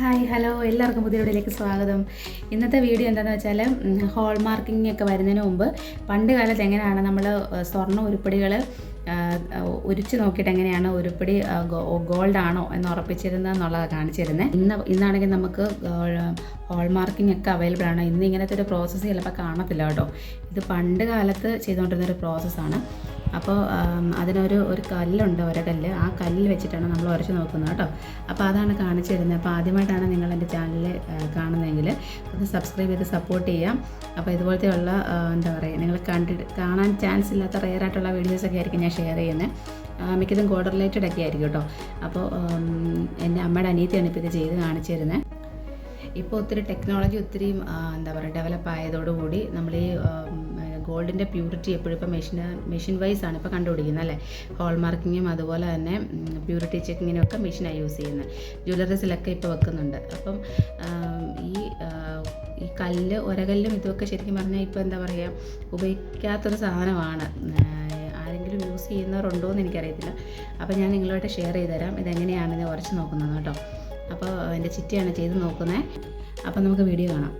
Hi hello. എല്ലാവർക്കും പുതിയ വീഡിയോയിലേക്ക് സ്വാഗതം. ഇന്നത്തെ വീഡിയോ എന്താണെന്ന് വെച്ചാൽ ഹോൾ മാർക്കിംഗ് ഒക്കെ വരുന്നതിന് മുമ്പ് പണ്ട് കാലത്ത് എങ്ങനെയാണ് നമ്മൾ സ്വർണ ഉരുപ്പടികൾ ഉരിച്ച് നോക്കിയിട്ട് എങ്ങനെയാണ് ഉരുപ്പിടി ഗോൾഡ് ആണോ എന്ന് ഉറപ്പിച്ചിരുന്നത് എന്നുള്ളത് കാണിച്ചിരുന്നത് ഇന്ന് ഇന്നാണെങ്കിൽ നമുക്ക് ഹോൾ മാർക്കിംഗ് ഒക്കെ അവൈലബിൾ ആണ്. ഇന്ന് ഇങ്ങനത്തെ ഒരു പ്രോസസ്സ് ചിലപ്പോൾ കാണത്തില്ല കേട്ടോ. ഇത് പണ്ട് കാലത്ത് ചെയ്തുകൊണ്ടിരുന്ന ഒരു പ്രോസസ്സാണ് അപ്പോൾ അതിനൊരു ഒരു കല്ലുണ്ട് ഒരകല്ല് ആ കല്ലിൽ വെച്ചിട്ടാണ് നമ്മൾ ഉരച്ച് നോക്കുന്നത് കേട്ടോ. അപ്പോൾ അതാണ് കാണിച്ചു തരുന്നത് അപ്പോൾ ആദ്യമായിട്ടാണ് നിങ്ങൾ എന്റെ ചാനൽ കാണുന്നതെങ്കിൽ ഒന്ന് സബ്സ്ക്രൈബ് ചെയ്ത് സപ്പോർട്ട് ചെയ്യാം. അപ്പോൾ ഇതുപോലത്തെയുള്ള എന്താ പറയുക നിങ്ങൾ കണ്ടിട്ട് കാണാൻ ചാൻസ് ഇല്ലാത്ത റെയർ ആയിട്ടുള്ള വീഡിയോസൊക്കെ ആയിരിക്കും. ഞാൻ ഷെയർ ചെയ്യുന്നത് മിക്കതും കോഡ് റിലേറ്റഡ് ഒക്കെ ആയിരിക്കും കേട്ടോ. അപ്പോൾ എന്റെ അമ്മയുടെ അനിയത്തിയാണ് ഇപ്പോൾ ഇത് ചെയ്ത് കാണിച്ചു തരുന്നത് ഇപ്പോൾ ഒത്തിരി ടെക്നോളജി ഒത്തിരി എന്താ പറയുക ഡെവലപ്പ് ആയതോടുകൂടി നമ്മൾ ഈ ഗോൾഡിന്റെ പ്യൂരിറ്റി എപ്പോഴും ഇപ്പോൾ മെഷീൻ മെഷീൻ വൈസ് ആണ് ഇപ്പോൾ കണ്ടുപിടിക്കുന്നത് അല്ലേ? ഹോൾ മാർക്കിങ്ങും അതുപോലെ തന്നെ പ്യൂരിറ്റി ചെക്കിങ്ങിനും ഒക്കെ മെഷീനാണ് യൂസ് ചെയ്യുന്നത് ജ്വല്ലറീസിലൊക്കെ ഇപ്പോൾ വെക്കുന്നുണ്ട്. അപ്പം ഈ ഈ കല്ല് ഒരകല്ലും ഇതൊക്കെ ശരിക്കും പറഞ്ഞാൽ ഇപ്പോൾ എന്താ പറയുക ഉപയോഗിക്കാത്തൊരു സാധനമാണ്. ആരെങ്കിലും യൂസ് ചെയ്യുന്നവരുണ്ടോ എന്ന് എനിക്കറിയത്തില്ല. അപ്പോൾ ഞാൻ നിങ്ങളുമായിട്ട് ഷെയർ ചെയ്ത് തരാം ഇതെങ്ങനെയാണെന്ന് ഉറച്ച് നോക്കുന്നത് കേട്ടോ. അപ്പോൾ എന്റെ ചിറ്റിയാണ് ചെയ്ത് നോക്കുന്നത് അപ്പോൾ നമുക്ക് വീഡിയോ കാണാം.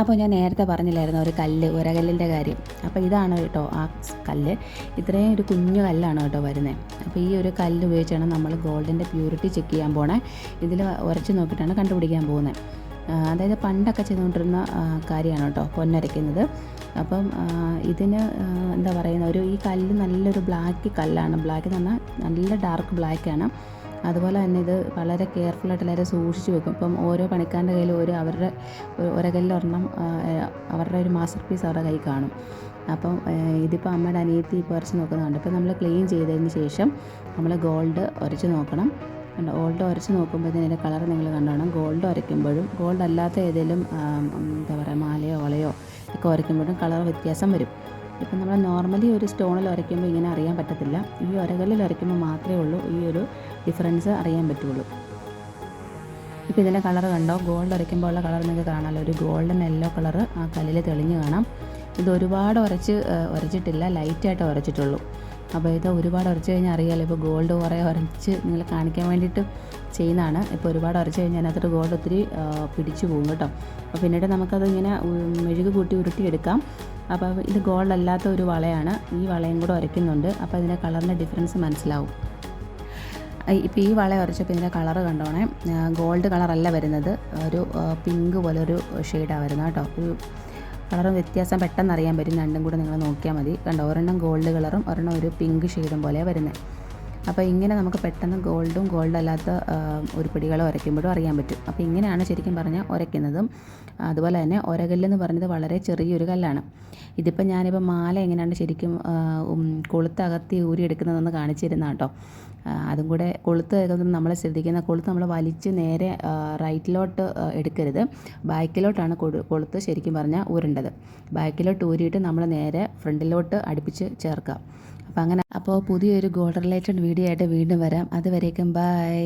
അപ്പോൾ ഞാൻ നേരത്തെ പറഞ്ഞില്ലായിരുന്നു ഒരു കല്ല് ഉരകല്ലിന്റെ കാര്യം. അപ്പോൾ ഇതാണ് കേട്ടോ ആ കല്ല്. ഇത്രയും ഒരു കുഞ്ഞു കല്ലാണ് കേട്ടോ വരുന്നത് അപ്പോൾ ഈ ഒരു കല്ല് ഉപയോഗിച്ചാണ് നമ്മൾ ഗോൾഡിന്റെ പ്യൂരിറ്റി ചെക്ക് ചെയ്യാൻ പോണേ. ഇതിൽ ഉരച്ച് നോക്കിയിട്ടാണ് കണ്ടുപിടിക്കാൻ പോകുന്നത് അതായത് പണ്ടൊക്കെ ചെയ്തുകൊണ്ടിരുന്ന കാര്യമാണ് കേട്ടോ പൊന്നരയ്ക്കുന്നത്. അപ്പം ഇതിന് എന്താ പറയുന്ന ഒരു ഈ കല്ല് നല്ലൊരു ബ്ലാക്ക് കല്ലാണ്. ബ്ലാക്ക് എന്ന് പറഞ്ഞാൽ നല്ല ഡാർക്ക് ബ്ലാക്കാണ് അതുപോലെ തന്നെ ഇത് വളരെ കെയർഫുള്ളായിട്ട് എല്ലാവരും സൂക്ഷിച്ച് വെക്കും. ഇപ്പം ഓരോ പണിക്കാരുടെ കയ്യിൽ ഒരു അവരുടെ ഓരോ കല്ലിൽ ഒരെണ്ണം അവരുടെ ഒരു മാസ്റ്റർ പീസ് അവരുടെ കൈ കാണും. അപ്പം ഇതിപ്പോൾ അമ്മയുടെ അനിയത്തി ഇപ്പോൾ ഉരച്ച് നോക്കുന്നുണ്ട് ഇപ്പോൾ നമ്മൾ ക്ലീൻ ചെയ്തതിന് ശേഷം നമ്മൾ ഗോൾഡ് ഉരച്ച് നോക്കണം. കണ്ടോ? ഗോൾഡ് ഉരച്ച് നോക്കുമ്പോൾ ഇതിന്റെ കളർ നിങ്ങൾ കണ്ടോണം. ഗോൾഡ് ഉരയ്ക്കുമ്പോഴും ഗോൾഡ് അല്ലാത്ത ഏതെങ്കിലും എന്താ പറയുക മാലയോ വളയോ ഒക്കെ ഉരയ്ക്കുമ്പോഴും കളർ വ്യത്യാസം വരും. ഇപ്പം നമ്മൾ നോർമലി ഒരു സ്റ്റോണിൽ ഉരയ്ക്കുമ്പോൾ ഇങ്ങനെ അറിയാൻ പറ്റത്തില്ല. ഈ ഉരകല്ലിൽ ഉരയ്ക്കുമ്പോൾ മാത്രമേ ഉള്ളൂ. ഈ ഒരു ഡിഫറൻസ് അറിയാൻ പറ്റുള്ളൂ. ഇപ്പോൾ ഇതിന്റെ കളർ കണ്ടോ? ഗോൾഡ് ഉരയ്ക്കുമ്പോൾ ഉള്ള കളർ നിങ്ങൾക്ക് കാണാമല്ലോ ഒരു ഗോൾഡൻ യെല്ലോ കളർ ആ കല്ലിൽ തെളിഞ്ഞ് കാണാം. ഇത് ഒരുപാട് ഉരച്ച് ഉരച്ചിട്ടില്ല ലൈറ്റായിട്ട് ഉരച്ചിട്ടുള്ളൂ അപ്പോൾ ഇത് ഒരുപാട് ഉരച്ച് കഴിഞ്ഞാൽ അറിയാമല്ലോ ഇപ്പോൾ ഗോൾഡ് കുറേ ഉരച്ച് നിങ്ങൾ കാണിക്കാൻ വേണ്ടിയിട്ട് ചെയ്യുന്നതാണ്. ഇപ്പോൾ ഒരുപാട് ഉരച്ച് കഴിഞ്ഞാൽ അതിനകത്തോട്ട് ഗോൾഡ് ഒത്തിരി പിടിച്ചു പോകും കേട്ടോ. അപ്പോൾ പിന്നീട് നമുക്കത് ഇങ്ങനെ മെഴുകു മെഴുക് കൂട്ടി ഉരുട്ടിയെടുക്കാം. അപ്പോൾ ഇത് ഗോൾഡ് അല്ലാത്ത ഒരു വളയാണ്. ഈ വളയും കൂടെ ഉരയ്ക്കുന്നുണ്ട്. അപ്പോൾ അതിന്റെ കളറിന്റെ ഡിഫറൻസ് മനസ്സിലാവും. ഇപ്പോൾ ഈ വള ഉരച്ചപ്പോൾ ഇതിന്റെ കളർ കണ്ടോണേ. ഗോൾഡ് കളറല്ല വരുന്നത്. ഒരു പിങ്ക് പോലെ ഒരു ഷെയ്ഡാണ് വരുന്നത് കേട്ടോ. ഒരു കളറും വ്യത്യാസം പെട്ടെന്ന് അറിയാൻ പറ്റും. രണ്ടും കൂടെ നിങ്ങൾ നോക്കിയാൽ മതി. കണ്ടോ? ഒരെണ്ണം ഗോൾഡ് കളറും ഒരെണ്ണം ഒരു പിങ്ക് ഷെയ്ഡും പോലെയാണ് വരുന്നത് അപ്പോൾ ഇങ്ങനെ നമുക്ക് പെട്ടെന്ന് ഗോൾഡും ഗോൾഡ് അല്ലാത്ത ഉരുപ്പടികളും ഉരയ്ക്കുമ്പോഴും അറിയാൻ പറ്റും. അപ്പോൾ ഇങ്ങനെയാണ് ശരിക്കും പറഞ്ഞാൽ ഉരയ്ക്കുന്നതും അതുപോലെ തന്നെ ഉരകല്ലെന്ന് പറഞ്ഞത് വളരെ ചെറിയൊരു കല്ലാണ്. ഇതിപ്പോൾ ഞാനിപ്പോൾ മാല എങ്ങനെയാണ് ശരിക്കും കൊളുത്തകത്തി ഊരിയെടുക്കുന്നതെന്ന് കാണിച്ചിരുന്ന കേട്ടോ അതും കൂടെ കൊളുത്ത് നമ്മൾ ശ്രദ്ധിക്കുന്ന കൊളുത്ത് നമ്മൾ വലിച്ച് നേരെ റൈറ്റിലോട്ട് എടുക്കരുത്. ബാക്കിലോട്ടാണ് കൊളുത്ത് ശരിക്കും പറഞ്ഞാൽ ഊരേണ്ടത്. ബാക്കിലോട്ട് ഊരിയിട്ട് നമ്മൾ നേരെ ഫ്രണ്ടിലോട്ട് അടുപ്പിച്ച് ചേർക്കുക. അപ്പോൾ അങ്ങനെ അപ്പോൾ പുതിയൊരു ഗോൾഡ് റിലേറ്റഡ് വീഡിയോ ആയിട്ട് വീണ്ടും വരാം. അതുവരേക്കും ബൈ